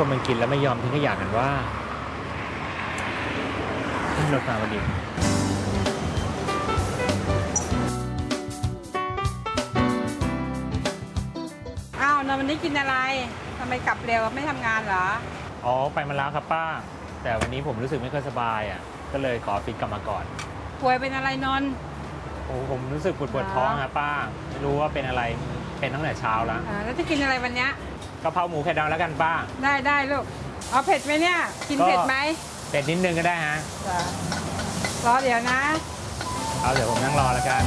ยวนี้คนมันกินแล้วไม่ยอมทิ้งขยะกันว่าขึ้นรถมาวันดีอ้าวนนท์วันนี้กินอะไรทำไมกลับเร็วไม่ทำงานเหรอ อ๋อไปมาแล้วครับป้า แต่วันนี้ผมรู้สึกไม่ค่อยสบายอะ ก็เลยขอฟิตกลับมาก่อนป่วยเป็นอะไรนนท์โอ้ผมรู้สึกปวดปวดอ๋อท้องครับป้า ไม่รู้ว่าเป็นอะไรเป็นตั้งแต่เช้าแล้ว อ่าแล้วจะกินอะไรวันเนี้ย กะเพราหมูไข่ดาวแล้วกันป้า ได้ได้ลูก เอาเผ็ดไหมเนี่ย กินก็ เผ็ดไหมเป็ดนิดนึงก็ได้ฮะ จ้ะรอเดี๋ยวนะ เอาเดี๋ยวผมนั่งรอแล้วกัน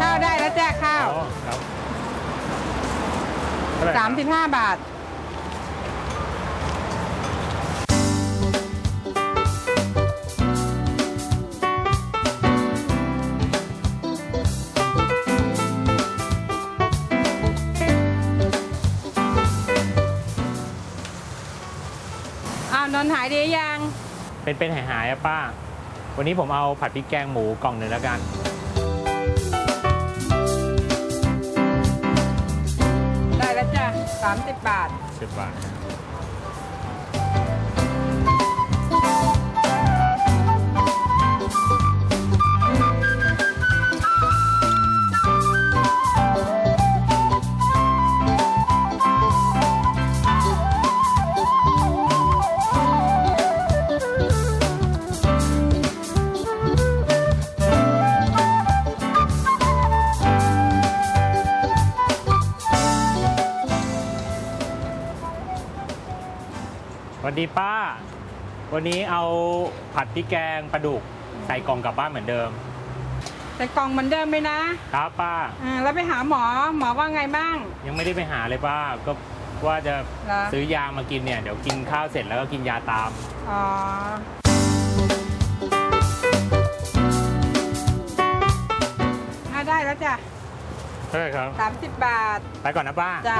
ข้าวได้แล้วแจ้ข้าว อ๋อครับเท่ไหร่คสารับมสิบห้าบาทาวนนท์หายดียัง เป็นเป็นหายหายๆอะป้า วันนี้ผมเอาผัดพริกแกงหมูกล่องหนึ่งแล้วกัน ได้แล้วจ้ะสามสิบบาทสิบบาท วันนี้เอาผัดพริกแกงปลาดุกใส่กล่องกลับบ้านเหมือนเดิม แต่กล่องเหมือนเดิมไหมนะครับป้า อ่าแล้วไปหาหมอหมอว่าไงบ้าง ยังไม่ได้ไปหาเลยป้า ก็ว่าจะเหรอ ซื้อยามากินเนี่ย เดี๋ยวกินข้าวเสร็จแล้วก็กินยาตาม อ๋ออ่าได้แล้วจ้ะใช่ครับสามสิบบาท ไปก่อนนะป้า จ้ะ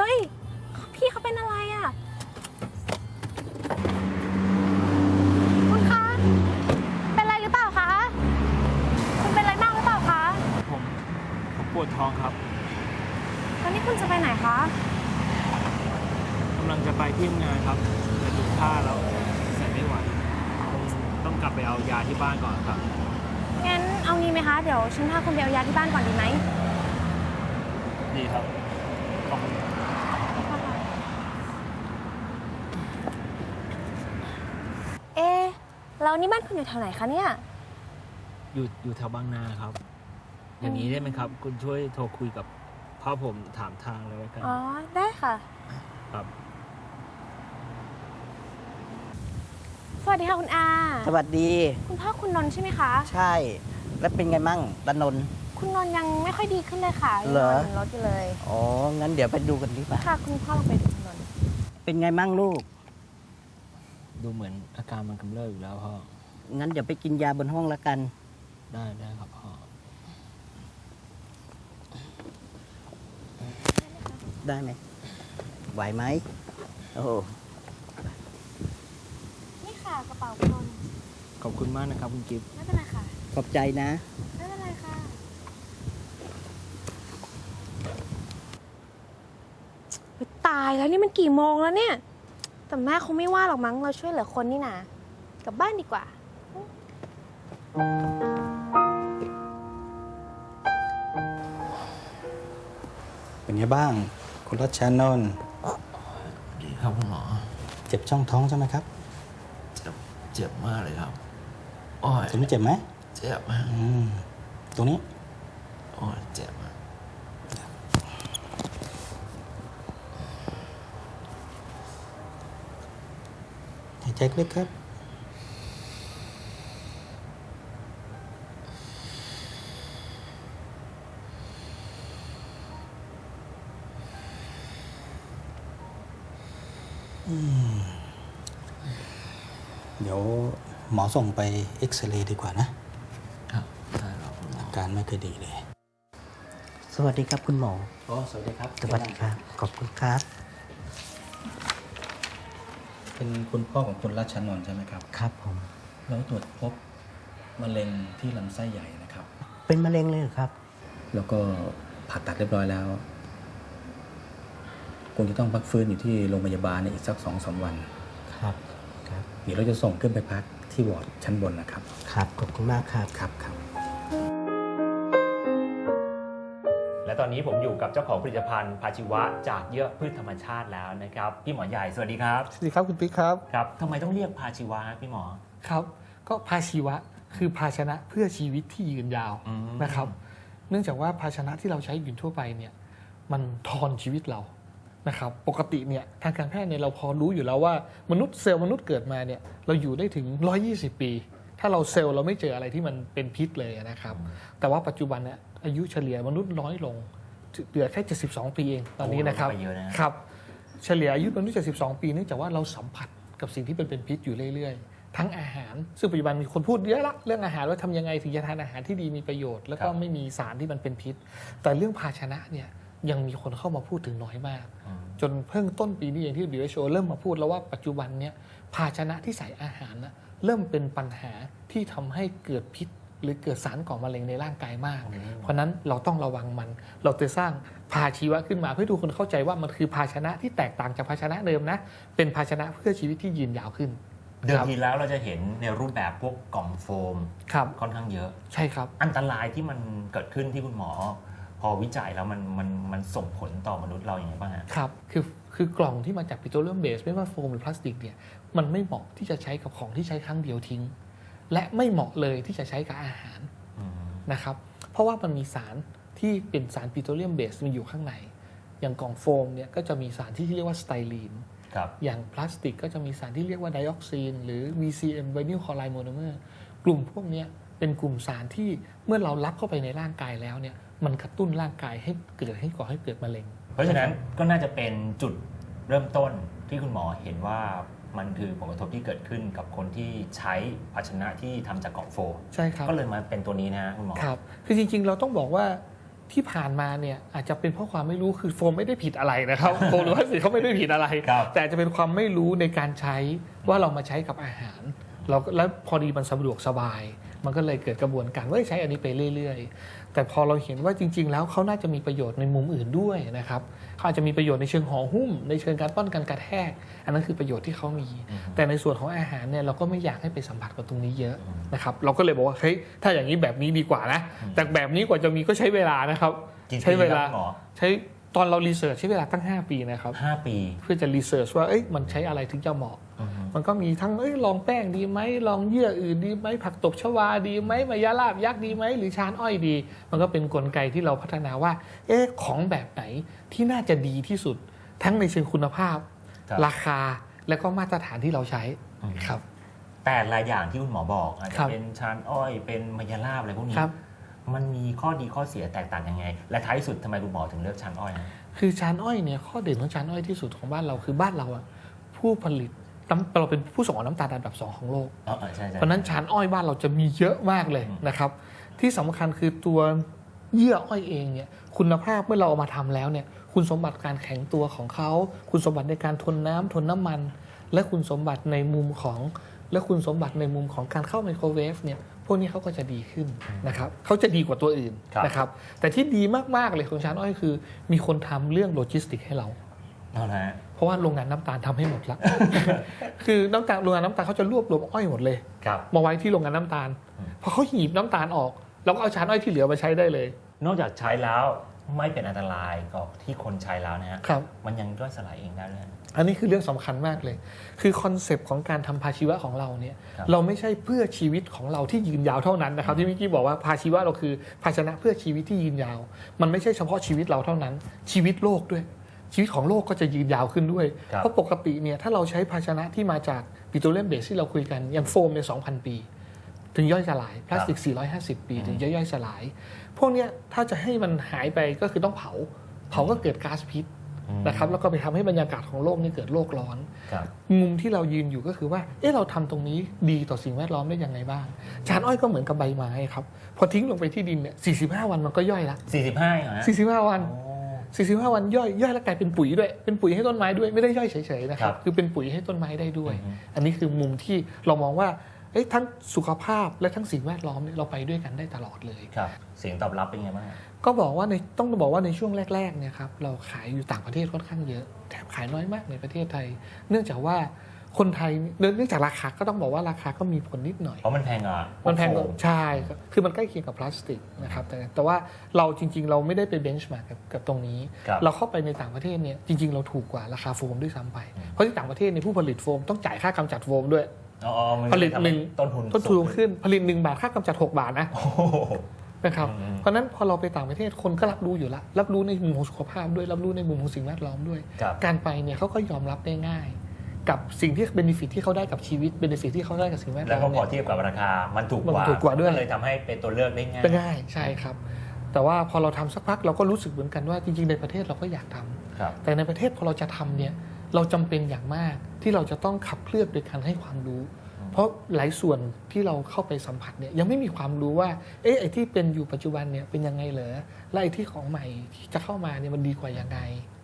เฮ้ย พี่เขาเป็นอะไรอะ่ะ คุณคะ เป็นอะไรหรือเปล่าคะ คุณเป็นอะไรมากหรือเปล่าคะผมผมปวดท้องครับตอนนี้คุณจะไปไหนคะ กำลังจะไปที่ทำงานครับแต่ดูท่าแล้วใส่ไม่ไหวคงต้องกลับไปเอายาที่บ้านก่อนครับ งั้นเอางี้ไหมคะ เดี๋ยวฉันพาคุณไปเอายาที่บ้านก่อนดีไหม ดีครับขอบคุณเอ๊ะแล้ว นี่บ้านคุณอยู่แถวไหนคะเนี่ย อยู่อยู่แถวบางนาครับ อย่างนี้ได้ไหมครับ คุณช่วยโทรคุยกับพ่อผมถามทางเลยแล้วกันอ๋อ ได้ค่ะ ครับ สวัสดีค่ะคุณอา สวัสดี คุณพ่อคุณนนท์ใช่ไหมคะ ใช่ แล้วเป็นไงมั่งตานนท์คุณนนท์ยังไม่ค่อยดีขึ้นเลยค่ะยังเหรอนอนอยู่รถอยู่เลย อ๋อ งั้นเดี๋ยวไปดูกันดีกว่าค่ะ คุณพ่อลองไปดูคุณนนท์เป็นไงมั่งลูก ดูเหมือนอาการมันกำเริบอยู่แล้วพ่อ งั้นเดี๋ยวไปกินยาบนห้องแล้วกัน ได้ได้ครับพ่อ ได้ไหมไหวไหมโอ้โหนี่ค่ะกระเป๋าคุณนนท์ขอบคุณมากนะครับคุณกิฟต์ไม่เป็นไรค่ะ ขอบใจนะ ไม่เป็นไรค่ะ ตายแล้วนี่มันกี่โมงแล้วเนี่ย แต่แม่คงไม่ว่าหรอกมั้ง เราช่วยเหลือคนนี่นะกลับบ้านดีกว่า เป็นไงบ้าง คุณรัชชานนท์ดีครับคุณหมอ เจ็บช่องท้องใช่ไหมครับเจ็บเจ็บมากเลยครับโอ้ยตรงนี้เจ็บไหมเจ็บมากอืมตรงนี้ โอ้ยเจ็บมาก หายใจลึกครับอืมเดี๋ยวหมอส่งไปเอ็กซเรย์ดีกว่านะ ครับได้ครับคุณหมออาการไม่เคอยดีเลย สวัสดีครับคุณหมอโอ้สวัสดีครับ สวัสดีครับ ขอบคุณครับ เป็นคุณพ่อของคุณราชนนท์ใช่ไหมครับ ครับผมเราตรวจพบมะเร็งที่ลำไส้ใหญ่นะครับ เป็นมะเร็งเลยเหรอครับ แล้วก็ผ่าตัดเรียบร้อยแล้วคงจะต้องพักฟื้นอยู่ที่โรงพยาบาลในอีกสักสองสามวัน ครับ ครับ เดี๋ยวเราจะส่งขึ้นไปพักที่วอร์ดชั้นบนนะครับ ครับ ขอบคุณมากครับ ครับครับ ตอนนี้ผมอยู่กับเจ้าของผลิตภัณฑ์ภาชีวะจากเยื่อพืชธรรมชาติแล้วนะครับพี่หมอใหญ่สวัสดีครับสวัสดีครับคุณปิ๊กครับครับทำไมต้องเรียกภาชีวะฮะพี่หมอครับ ก็ภาชีวะคือภาชนะเพื่อชีวิตที่ยืนยาวอืมนะครับ เนื่องจากว่าภาชนะที่เราใช้อยู่ทั่วไปเนี่ยมันทอนชีวิตเรานะครับปกติเนี่ยทางการแพทย์เนี่ยเราพอรู้อยู่แล้วว่า มนุษย์เซลล์มนุษย์เกิดมาเนี่ยเราอยู่ได้ถึง 120 ปี ถ้าเราเซลล์เราไม่เจออะไรที่มันเป็นพิษเลยนะครับ แต่ว่าปัจจุบันเนี่ย อายุเฉลี่ยมนุษย์น้อยลงเหลือแค่72 ปีเองตอนนี้นะครับโอ้ลดไปเยอะนะครับ เฉลี่ยอายุมนุษย์72 ปีเนื่องจากว่าเราสัมผัสกับสิ่งที่เป็นเป็นพิษอยู่เรื่อยๆ ทั้งอาหาร ซึ่งปัจจุบันมีคนพูดเยอะละเรื่องอาหารว่าทำยังไงถึงจะทานอาหารที่ดีมีประโยชน์ แล้วก็ครับไม่มีสารที่มันเป็นพิษ แต่เรื่องภาชนะเนี่ยยังมีคนเข้ามาพูดถึงน้อยมากอืมจนเพิ่งต้นปีนี้เองที่ WHO เริ่มมาพูดแล้วว่าปัจจุบันเนี่ยภาชนะที่ใส่อาหารนะเริ่มเป็นปัญหาที่ทำให้เกิดพิษ หรือเกิดสารก่อมะเร็งในร่างกายมาก เพราะฉะนั้นเราต้องระวังมัน เราจะสร้างภาชีวะขึ้นมา เพื่อให้ทุกคนเข้าใจว่ามันคือภาชนะที่แตกต่างจากภาชนะเดิมนะ เป็นภาชนะเพื่อชีวิตที่ยืนยาวขึ้น เดิมครับทีแล้วเราจะเห็นในรูปแบบพวกกล่องโฟมครับค่อนข้างเยอะ ใช่ครับ อันตรายที่มันเกิดขึ้นที่คุณหมอ พอวิจัยแล้วมันมันมันส่งผลต่อมนุษย์เราอย่างไรบ้างฮะครับ คือคือกล่องที่มาจากปิโตรเลียมเบสไม่ว่าโฟมหรือพลาสติกเนี่ยมันไม่เหมาะที่จะใช้กับของที่ใช้ครั้งเดียวทิ้ง และไม่เหมาะเลยที่จะใช้กับอาหารอืมนะครับ เพราะว่ามันมีสารที่เป็นสารปิโตรเลียมเบสมันอยู่ข้างใน อย่างกล่องโฟมเนี่ยก็จะมีสารที่เรียกว่าสไตรีนครับอย่างพลาสติกก็จะมีสารที่เรียกว่าไดออกซีน หรือ VCM vinyl chloride monomer กลุ่มพวกเนี้ยเป็นกลุ่มสารที่เมื่อเรารับเข้าไปในร่างกายแล้วเนี่ยมันกระตุ้นร่างกายให้เกิดให้ก่อให้เกิดมะเร็ง เพราะฉะนั้นก็น่าจะเป็นจุดเริ่มต้นที่คุณหมอเห็นว่า มันคือผลกระทบที่เกิดขึ้นกับคนที่ใช้ภาชนะที่ทำจากกล่องโฟมใช่ครับก็เลยมาเป็นตัวนี้นะฮะคุณหมอครับคือจริง ๆ เราต้องบอกว่าที่ผ่านมาเนี่ยอาจจะเป็นเพราะความไม่รู้คือโฟมไม่ได้ผิดอะไรนะครับโฟมหรือพลาสติกเขาไม่ได้ผิดอะไรครับแต่อาจจะเป็นความไม่รู้ในการใช้ว่าเรามาใช้กับอาหารเราแล้วพอดีมันสะดวกสบาย มันก็เลยเกิดกระบวนการว่าใช้อันนี้ไปเรื่อย ๆ แต่พอเราเห็นว่าจริง ๆ แล้วเขาน่าจะมีประโยชน์ในมุมอื่นด้วยนะครับเขาอาจจะมีประโยชน์ในเชิงห่อหุ้ม ในเชิงการป้องกันกระแทก อันนั้นคือประโยชน์ที่เขามี แต่ในส่วนของอาหารเนี่ยเราก็ไม่อยากให้ไปสัมผัสกับตรงนี้เยอะนะครับเราก็เลยบอกว่าเฮ้ยถ้าอย่างนี้แบบนี้ดีกว่านะแต่แบบนี้กว่าจะมีก็ใช้เวลานะครับกี่ปีใช้เวลาครับคุณหมอใช้ตอนเรารีเสิร์ชใช้เวลาตั้ง 5 ปีนะครับห้าปี เพื่อจะรีเสิร์ชว่าเอ้ยมันใช้อะไรถึงจะเหมาะ มันก็มีทั้งเอ้ยลองแป้งดีไหมลองเยื่ออื่นดีไหมผักตบชวาดีไหมมายาลาบยักษ์ดีไหมหรือชานอ้อยดี มันก็เป็นกลไกที่เราพัฒนาว่า เอ๊ะของแบบไหนที่น่าจะดีที่สุด ทั้งในเชิงคุณภาพครับราคาและก็มาตรฐานที่เราใช้อืมครับแต่หลายอย่างที่คุณหมอบอกอาจคจะรับเป็นชานอ้อยเป็นมายาลาบอะไรพวกนี้ครับมันมีข้อดีข้อเสียแตกต่างยังไง และท้ายสุดทำไมคุณหมอถึงเลือกชานอ้อยฮะคือชานอ้อยเนี่ยข้อเด่นของชานอ้อยที่สุดของบ้านเราคือบ้านเราอะผู้ผลิตน้ำ เราเป็นผู้ส่งออกน้ำตาลอันดับสองของโลก อ๋อเออใช่ใช่เพราะฉะนั้นชานอ้อยบ้านเราจะมีเยอะมากเลยอืมนะครับ ที่สำคัญคือตัวเยื่ออ้อยเองเนี่ยคุณภาพเมื่อเราเอามาทำแล้วเนี่ยคุณสมบัติการแข็งตัวของเขา คุณสมบัติในการทนน้ำทนน้ำมัน และคุณสมบัติในมุมของ และคุณสมบัติในมุมของการเข้าไมโครเวฟเนี่ยพวกนี้เขาก็จะดีขึ้นนะครับเขาจะดีกว่าตัวอื่นครับ นะครับ แต่ที่ดีมากๆเลยของชานอ้อยคือ มีคนทำเรื่องโลจิสติกให้เรา เอาละฮะ เพราะว่าโรงงานน้ำตาลทำให้หมดละคือน้ำตาลโรงงานน้ำตาลเขาจะรวบรวมอ้อยหมดเลยครับมาไว้ที่โรงงานน้ำตาลอืมพอเขาหีบน้ำตาลออกเราก็เอาชานอ้อยที่เหลือมาใช้ได้เลย นอกจากใช้แล้วไม่เป็นอันตรายกับที่คนใช้แล้วนะฮะครับมันยังย่อยสลายเองได้ด้วยอันนี้คือเรื่องสำคัญมากเลย คือคอนเซปต์ของการทำภาชีวะของเราเนี่ยครับเราไม่ใช่เพื่อชีวิตของเราที่ยืนยาวเท่านั้นนะครับ ที่เมื่อกี้บอกว่าภาชีวะเราคือภาชนะเพื่อชีวิตที่ยืนยาว มันไม่ใช่เฉพาะชีวิตเราเท่านั้น ชีวิตโลกด้วย ชีวิตของโลกก็จะยืนยาวขึ้นด้วยครับเพราะปกติเนี่ยถ้าเราใช้ภาชนะที่มาจากปิโตรเลียมเบสที่เราคุยกันอย่างโฟมเนี่ย2,000 ปี ถึงย่อยสลายพลาสติก 450 ปี ถึงจะย่อยสลาย พวกเนี้ยถ้าจะให้มันหายไปก็คือต้องเผา เผาก็เกิดก๊าซพิษอืมนะครับแล้วก็ไปทำให้บรรยากาศของโลกนี่เกิดโลกร้อนครับมุมที่เรายืนอยู่ก็คือว่า เอ๊ะเราทำตรงนี้ดีต่อสิ่งแวดล้อมได้ยังไงบ้าง จานอ้อยก็เหมือนกับใบไม้ครับ พอทิ้งลงไปที่ดินเนี่ย 45 วันมันก็ย่อยละ 45เหรอฮะ45 วันโอ้ 45 วันย่อยย่อยแล้วกลายเป็นปุ๋ยด้วย เป็นปุ๋ยให้ต้นไม้ด้วยไม่ได้ย่อยเฉยๆนะครัครับบคือเป็นปุ๋ยให้ต้นไม้ได้ด้วยอือฮึอันนี้คือมุมที่เรามองว่าเอ๊ะทั้งสุขภาพและทั้งสิ่งแวดล้อมเนี่ยเราไปด้วยกันได้ตลอดเลยครับเสียงตอบรับเป็นไงบ้างฮะก็บอกว่าในต้องบอกว่าในช่วงแรกๆเนี่ยครับเราขายอยู่ต่างประเทศค่อนข้างเยอะ แถมขายน้อยมากในประเทศไทย เนื่องจากว่า คนไทยเนื่องจากราคาก็ต้องบอกว่าราคาก็มีผลนิดหน่อย เพราะมันแพงอะมันแพงกว่าโอ้โหใช่ครับคือมันใกล้เคียงกับพลาสติกนะครับแต่แต่ว่าเราจริง ๆ เราไม่ได้ไปเบนช์มากับกับตรงนี้ครับเราเข้าไปในต่างประเทศเนี่ยจริง ๆ เราถูกกว่าราคาโฟมด้วยซ้ำไป เพราะที่ต่างประเทศในยผู้ผลิตโฟมต้องจ่ายค่ากำจัดโฟมด้วยอ๋อมันผลิตหนึ่งต้นทุนต้นทุนสูงขึ้นผลิตหนึ่งบาทค่ากำจัด6บาทนะโอ้โหนะครับอืมเพราะฉะนั้นพอเราไปต่างประเทศคนก็รับรู้อยู่แล้วรับรู้ในมุมของสุขภาพด้วยรับรู้ในมุมของสิ่งแวดล้อมด้วยครับการไปเนี่ยเขาก็ยอมรับได้ง่าย กับสิ่งที่เบนฟิตที่เขาได้กับชีวิตเบนฟิตที่เขาได้กับสิ่งแวดล้แล้อวมก็พเนี่อยเทียบกับราคามันถูกกว่ามันถูกกว่าด้วยเลยทำให้เป็นตัวเลือกได้ง่ายเป็นง่ายใช่ครับ แต่ว่าพอเราทำสักพักเราก็รู้สึกเหมือนกันว่าจริงๆในประเทศเราก็อยากทำครับแต่ในประเทศพอเราจะทำเนี่ยเราจำเป็นอย่างมากที่เราจะต้องขับเคลื่อนโดยการให้ความรู้เพ ราะหลายส่วนที่เราเข้าไปสัมผัสเนี่ยยังไม่มีความรู้ว่า เอ๊ะไอ้ที่เป็นอยู่ปัจจุบันเนี่ยเป็นยังไงเหรอและไอ้ที่ของใหม่ที่จะเข้ามาเนี่ยมันดีกว่ายังไง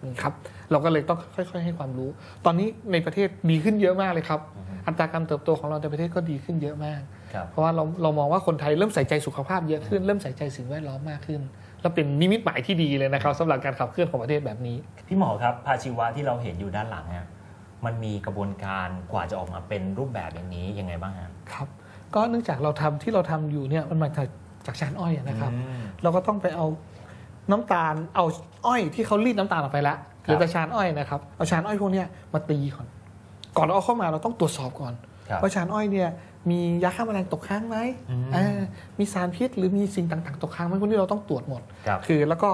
นะครับ เราก็เลยต้องค่อย ๆ ให้ความรู้ ตอนนี้ในประเทศดีขึ้นเยอะมากเลยครับ อัตราการเติบโตของเราในประเทศก็ดีขึ้นเยอะมากครับเพราะว่าเราเรามองว่าคนไทยเริ่มใส่ใจสุขภาพเยอะขึ้นเริ่มใส่ใจสิ่งแวดล้อมมากขึ้นแล้วเป็นนิมิตหมายที่ดีเลยนะครับสำหรับการขับเคลื่อนของประเทศแบบนี้พี่หมอครับภาชีวะที่เราเห็นอยู่ด้านหลังเนี่ย มันมีกระบวนการกว่าจะออกมาเป็นรูปแบบอย่างนี้ยังไงบ้างฮะครับ ก็เนื่องจากเราทำที่เราทำอยู่เนี่ยมันมาจากจากชานอ้อยนะครับอืมเราก็ต้องไปเอาน้ำตาลเอาอ้อยที่เขารีดน้ำตาลออกไปแล้วเหลือแต่ชานอ้อยนะครับเอาชานอ้อยพวกเนี้ยมาตีก่อน ก่อนเราเอาเข้ามาเราต้องตรวจสอบก่อนครับว่าชานอ้อยเนี่ยมียาฆ่าแมลงตกค้างไหมอืมอ่ามีสารพิษหรือมีสิ่งต่างๆ ตกค้างไหมพวกนี้เราต้องตรวจหมดครับคือแล้วก็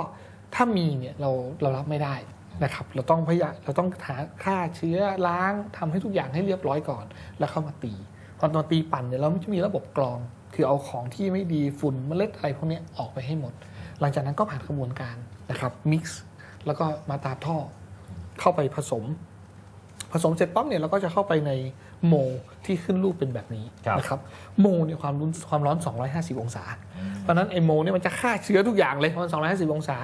ถ้ามีเนี่ยเราเรารับไม่ได้ นะครับ เราต้องพยายามเราต้องหาฆ่าเชื้อล้างทำให้ทุกอย่างให้เรียบร้อยก่อน แล้วเข้ามาตีพอตอนตีปั่นเนี่ยเราไม่จะมีระบบกรอง คือเอาของที่ไม่ดีฝุ่นเมล็ดอะไรพวกเนี้ยออกไปให้หมด หลังจากนั้นก็ผ่านกระบวนการนะครับมิกซ์แล้วก็มาตามท่อเข้าไปผสม ผสมเสร็จปั๊บเนี่ยเราก็จะเข้าไปในโมที่ขึ้นรูปเป็นแบบนี้ครับนะครับโมเนี่ยความร้อนความร้อน 250 องศา เพราะฉะนั้นไอโมเนี่ยมันจะฆ่าเชื้อทุกอย่างเลยมัน250 องศา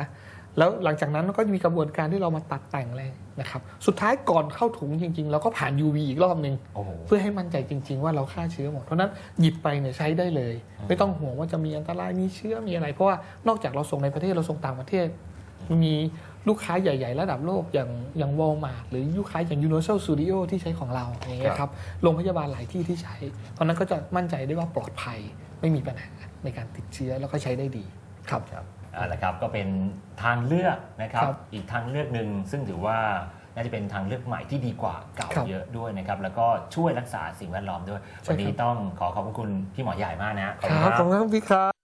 แล้วหลังจากนั้นก็จะมีกระบวนการที่เรามาตัดแต่งเลยนะครับ สุดท้ายก่อนเข้าถุงจริง ๆ เราก็ผ่าน UV อีกรอบหนึ่งโอ้โหเพื่อให้มั่นใจจริง ๆ ว่าเราฆ่าเชื้อหมด เพราะฉะนั้นหยิบไปเนี่ยใช้ได้เลย ไม่ต้องห่วงว่าจะมีอันตรายมีเชื้อมีอะไร เพราะว่านอกจากเราส่งในประเทศเราส่งต่างประเทศ มีลูกค้าใหญ่ ๆ ระดับโลกอย่างอย่างวอลมาร์ทหรือลูกค้าอย่าง Universal Studio ที่ใช้ของเราอย่างเงี้ยครับโรงพยาบาลหลายที่ที่ใช้ เพราะฉะนั้นก็จะมั่นใจได้ว่าปลอดภัยไม่มีปัญหาในการติดเชื้อแล้วก็ใช้ได้ดีครับครับ เอ่าละครับก็เป็นทางเลือกนะครับครับอีกทางเลือกหนึ่งซึ่งถือว่าน่าจะเป็นทางเลือกใหม่ที่ดีกว่าเก่าครับเยอะด้วยนะครับแล้วก็ช่วยรักษาสิ่งแวดล้อมด้วย ใช่วันนี้ครับ ต้องขอขอบพระคุณพี่หมอใหญ่มากนะ ครับขอบคุณครับพี่ครับ